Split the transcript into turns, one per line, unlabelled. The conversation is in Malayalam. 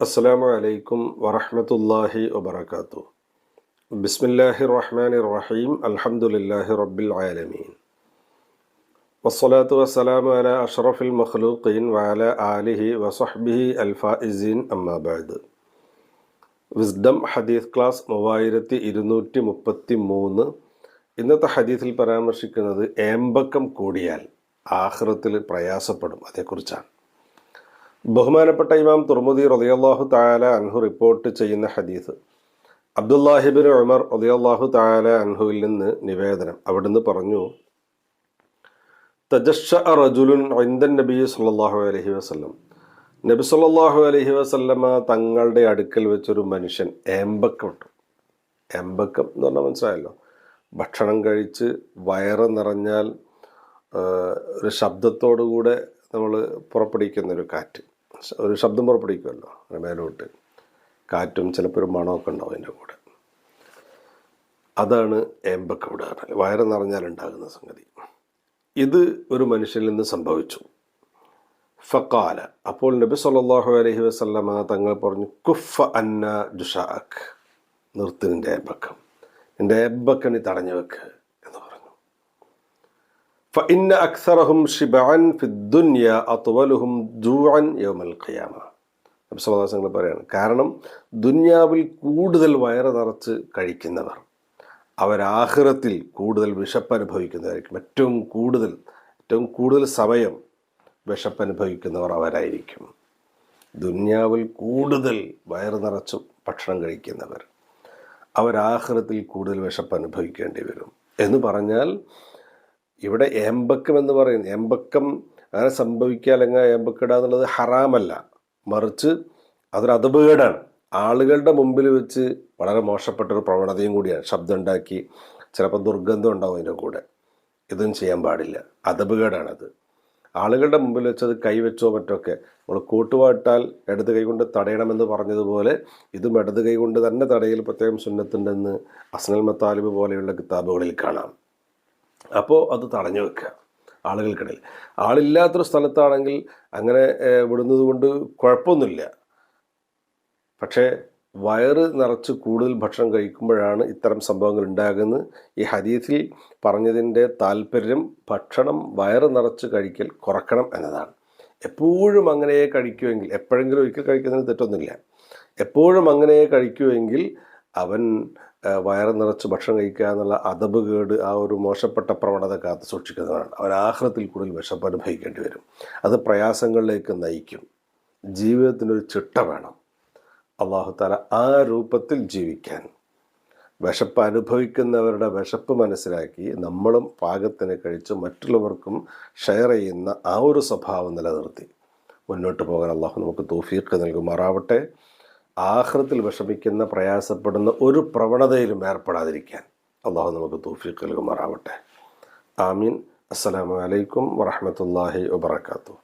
അസ്സാമു അലൈക്കും വറഹമത്തല്ലാഹി വാത്തു ബിസ്മില്ലാഹി റഹ്മാൻ റഹീം അലഹമുല്ലാഹി റബ്ബിൽ ആലമീൻ വസ്സലാത്തു വസ്സലാമു അല അഷ്റഫുൽ മഖ്ലൂഖീൻ വഅല ആലിഹി വസഹ്ബിഹി അൽഫാഇസീൻ അമ്മാബാദ് വിസ്ഡം ഹദീസ് ക്ലാസ് മൂവായിരത്തി ഇരുന്നൂറ്റി മുപ്പത്തി മൂന്ന് ഇന്നത്തെ ഹദീസിൽ പരാമർശിക്കുന്നത് ഏമ്പക്കം കൂടിയാൽ. ആഹ്റത്തിൽ പ്രയാസപ്പെടും അതേക്കുറിച്ചാണ്. ബഹുമാനപ്പെട്ട ഇമാം തുർമുദി റളിയല്ലാഹു താല അൻഹു റിപ്പോർട്ട് ചെയ്യുന്ന ഹദീസ്. അബ്ദുല്ലാഹിബിൻ ഉമർ റളിയല്ലാഹു താല അൻഹുവിൽ നിന്ന് നിവേദനം. അവിടുന്ന് പറഞ്ഞു തജഷ റജുലുൻ ഐന്ദൻ നബി സല്ലല്ലാഹു അലഹി വസ്ലം നബി സല്ലല്ലാഹു അലഹി വസല്ലമ തങ്ങളുടെ അടുക്കൽ വെച്ചൊരു മനുഷ്യൻ ഏമ്പക്കം ഇട്ടു ഏമ്പക്കം എന്ന് പറഞ്ഞാൽ മനസ്സിലായല്ലോ. ഭക്ഷണം കഴിച്ച് വയറ് നിറഞ്ഞാൽ ഒരു ശബ്ദത്തോടുകൂടെ നമ്മൾ പുറപ്പെടുവിക്കുന്ന ഒരു കാറ്റ് ഒരു ശബ്ദം പുറപ്പെടുവിക്കുമല്ലോ മേലോട്ട്. കാറ്റും ചിലപ്പോൾ ഒരു മണമൊക്കെ ഉണ്ടാവും അതിന്റെ കൂടെ. അതാണ് ഏമ്പക്കം ഇവിടെ പറഞ്ഞാൽ വയറ് നിറഞ്ഞാൽ ഉണ്ടാകുന്ന സംഗതി. ഇത് ഒരു മനുഷ്യനിൽ നിന്ന് സംഭവിച്ചു. ഫക്കാല അപ്പോൾ നബി സല്ലാഹു അലഹി വസല്ലമ തങ്ങൾ പറഞ്ഞു കുഫ അന്ന ജുഷാഖ് നിർത്തി നിന്റെ ഏമ്പക്കം. നിന്റെ ഏമ്പക്കണി തടഞ്ഞു വെക്ക്. എന്ന് പറഞ്ഞു ഫഇന്ന അക്സറഹും ഷിബഅൻ ഫിദ്ദുന്യ അതുവലുഹും ജൂഅൻ യൗമൽ ഖിയാമ അബ്സമദാസങ്ങൾ പറയാണ് കാരണം ദുന്യാവിൽ കൂടുതൽ വയറ് നിറച്ച് കഴിക്കുന്നവർ അവരാഹൃതത്തിൽ കൂടുതൽ വിശപ്പ് അനുഭവിക്കുന്നവരായിരിക്കും. ഏറ്റവും കൂടുതൽ ഏറ്റവും കൂടുതൽ സമയം വിശപ്പ് അനുഭവിക്കുന്നവർ അവരായിരിക്കും. ദുന്യാവിൽ കൂടുതൽ വയറ് നിറച്ച് ഭക്ഷണം കഴിക്കുന്നവർ അവരാഹൃതത്തിൽ കൂടുതൽ വിശപ്പ് അനുഭവിക്കേണ്ടി വരും. എന്ന് പറഞ്ഞാൽ ഇവിടെ ഏമ്പക്കം എന്ന് പറയുന്നത് ഏമ്പക്കം അങ്ങനെ സംഭവിക്കുക അല്ലെങ്കിൽ എന്നുള്ളത് ഹറാമല്ല. മറിച്ച് അതൊരു അതപകേടാണ്. ആളുകളുടെ മുമ്പിൽ വെച്ച് വളരെ മോശപ്പെട്ട ഒരു പ്രവണതയും കൂടിയാണ് ശബ്ദം ഉണ്ടാക്കി ചിലപ്പോൾ ദുർഗന്ധം ഉണ്ടാവും അതിന്റെ കൂടെ. ഇതും ചെയ്യാൻ പാടില്ല. അതപകേടാണത്. ആളുകളുടെ മുമ്പിൽ വെച്ച് അത് കൈവച്ചോ മറ്റൊക്കെ നമ്മൾ കൂട്ടുപാട്ടാൽ ഇടത് കൈ കൊണ്ട് തടയണമെന്ന് പറഞ്ഞതുപോലെ ഇതും ഇടത് കൈകൊണ്ട് തന്നെ തടയൽ പ്രത്യേകം സുന്നത്തുണ്ടെന്ന് അസ്നൽ മത്താലിബ് പോലെയുള്ള കിതാബുകളിൽ കാണാം. അപ്പോൾ അത് തടഞ്ഞു വെക്കുക. ആളുകൾക്കിടയിൽ. ആളില്ലാത്തൊരു സ്ഥലത്താണെങ്കിൽ അങ്ങനെ വിടുന്നത് കൊണ്ട് കുഴപ്പമൊന്നുമില്ല. പക്ഷേ വയറ് നിറച്ച് കൂടുതൽ ഭക്ഷണം കഴിക്കുമ്പോഴാണ് ഇത്തരം സംഭവങ്ങൾ ഉണ്ടാകുന്നത്. ഈ ഹദീസിൽ പറഞ്ഞതിന്റെ താല്പര്യം ഭക്ഷണം വയറ് നിറച്ച് കഴിക്കൽ കുറക്കണം എന്നതാണ്. എപ്പോഴും അങ്ങനെ കഴിക്കുമെങ്കിൽ എപ്പോഴെങ്കിലും ഒരിക്കൽ കഴിക്കുന്നതിന് തെറ്റൊന്നുമില്ല. എപ്പോഴും അങ്ങനെ കഴിക്കുമെങ്കിൽ അവൻ വയറ് നിറച്ച് ഭക്ഷണം കഴിക്കുക എന്നുള്ള അതബ് കേട് ആ ഒരു മോശപ്പെട്ട പ്രവണത കാത്തു സൂക്ഷിക്കുന്നവരാണ് അവൻ ആഹ്ലത്തിൽ കൂടുതൽ വിശപ്പ് അനുഭവിക്കേണ്ടി വരും. അത് പ്രയാസങ്ങളിലേക്ക് നയിക്കും. ജീവിതത്തിനൊരു ചിട്ട വേണം. അള്ളാഹുത്താല ആ രൂപത്തിൽ ജീവിക്കാൻ. വിശപ്പ് അനുഭവിക്കുന്നവരുടെ വിശപ്പ് മനസ്സിലാക്കി നമ്മളും പാകത്തിന് കഴിച്ച് മറ്റുള്ളവർക്കും ഷെയർ ചെയ്യുന്ന ആ ഒരു സ്വഭാവം നിലനിർത്തി. മുന്നോട്ട് പോകാൻ അള്ളാഹു നമുക്ക് തൗഫീഖ് നൽകുമാറാവട്ടെ. ആഹ്റത്തിൽ വിഷമിക്കുന്ന പ്രയാസപ്പെടുന്ന ഒരു പ്രവണതയിലും ഏർപ്പെടാതിരിക്കാൻ അള്ളാഹു നമുക്ക് തൗഫീഖ് നൽകുമാറാവട്ടെ. ആമീൻ. അസ്സലാമു അലൈക്കും വറഹ്മത്തുള്ളാഹി വബറകാതുഹു.